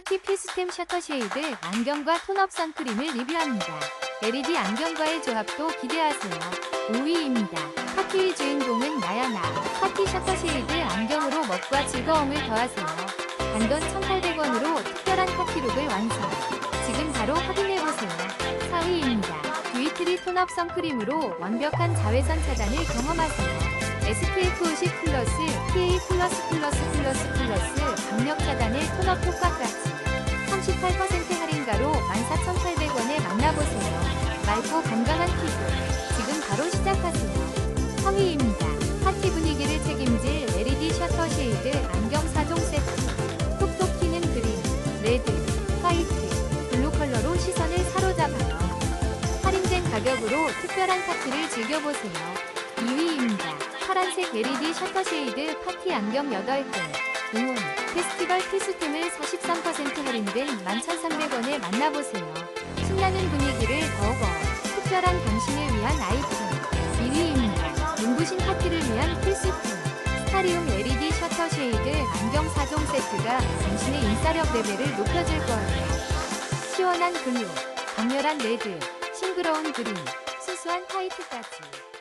파티 필수템 셔터 쉐이드 안경과 톤업 선크림을 리뷰합니다. LED 안경과의 조합도 기대하세요. 5위입니다. 파티의 주인공은 나야나. 파티 셔터 쉐이드 안경으로 멋과 즐거움을 더하세요. 단돈 1,800원으로 특별한 파티룩을 완성. 지금 바로 확인해보세요. 4위입니다. 듀이트리 톤업 선크림으로 완벽한 자외선 차단을 경험하세요. SPF 50 플러스 PA 플러스 플러스 플러스 플러스 강력 차단의 톤업 효과까지 맑고 건강한 피부 지금 바로 시작하세요. 성희입니다. 파티 분위기를 책임질 LED 셔터 쉐이드 안경 4종 세트 톡톡 튀는 그린, 레드, 화이트, 블루 컬러로 시선을 사로잡아요. 할인된 가격으로 특별한 파티를 즐겨보세요. 2위입니다. 파란색 LED 셔터 쉐이드 파티 안경 8개. 응원, 페스티벌 필수템을 43% 할인된 11,300원에 만나보세요. 신나는 분위기를 특별한 위한 아이템. 1위입니다. 눈부신 파티를 위한 필수템. 스타리움 LED 셔터 쉐이드 안경 4종 세트가 당신의 인싸력 레벨을 높여줄 거예요. 시원한 블루, 강렬한 레드, 싱그러운 그린, 수수한 화이트까지.